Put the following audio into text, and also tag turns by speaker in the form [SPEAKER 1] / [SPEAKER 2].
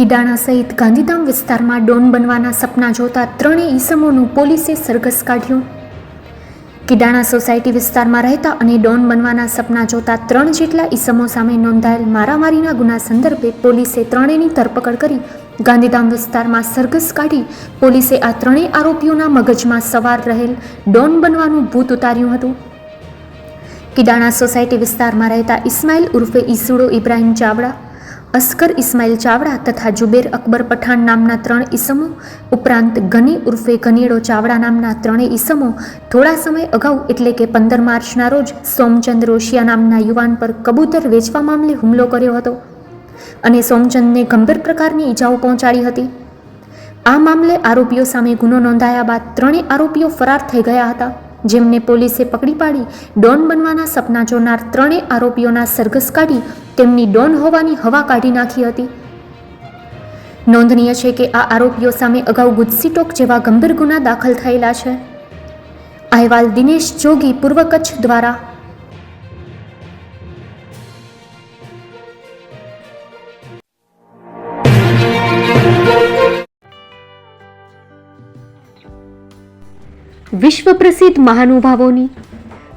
[SPEAKER 1] કિડાણા સહિત ગાંધીધામ વિસ્તારમાં ડોન બનવાના સપના જોતા ત્રણેય ઈસમોનું પોલીસે સરઘસ કાઢ્યું. કિડાણા સોસાયટી વિસ્તારમાં રહેતા અને ડોન બનવાના સપના જોતા ત્રણ જેટલા ઈસમો સામે નોંધાયેલ મારામારીના ગુના સંદર્ભે પોલીસે ત્રણેયની ધરપકડ કરી ગાંધીધામ વિસ્તારમાં સરઘસ કાઢી પોલીસે આ ત્રણેય આરોપીઓના મગજમાં સવાર રહેલ ડોન બનવાનું ભૂત ઉતાર્યું હતું. કિડાણા સોસાયટી વિસ્તારમાં રહેતા ઇસ્માઇલ ઉર્ફે ઈસુડો ઇબ્રાહિમ ચાવડા અસ્કર ઇસ્માઇલ ચાવડા તથા જુબેર અકબર પઠાણ નામના ત્રણ ઈસમો, ઉપરાંત ગની ઉર્ફે ગનીડો ચાવડા નામના ત્રણેય ઈસમો, થોડા સમય અગાઉ એટલે કે પંદર માર્ચના રોજ સોમચંદ રોશિયા નામના યુવાન પર કબૂતર વેચવા મામલે હુમલો કર્યો હતો અને સોમચંદને ગંભીર પ્રકારની ઈજાઓ પહોંચાડી હતી. આ મામલે આરોપીઓ સામે ગુનો નોંધાયા બાદ ત્રણેય આરોપીઓ ફરાર થઈ ગયા હતા, જેમને પોલીસે પકડી પાડી ડોન બનવાના સપના જોનાર ત્રણેય આરોપીઓના સરઘસ કાઢી તેમની ડોન હોવાની હવા કાઢી નાખી હતી. નોંધનીય છે કે આ આરોપીઓ સામે અગાઉ ગુજસીટોક જેવા ગંભીર ગુના દાખલ થયેલા છે. અહેવાલ દિનેશ જોગી પૂર્વ કચ્છ દ્વારા. વિશ્વ પ્રસિદ્ધ મહાનુભાવોની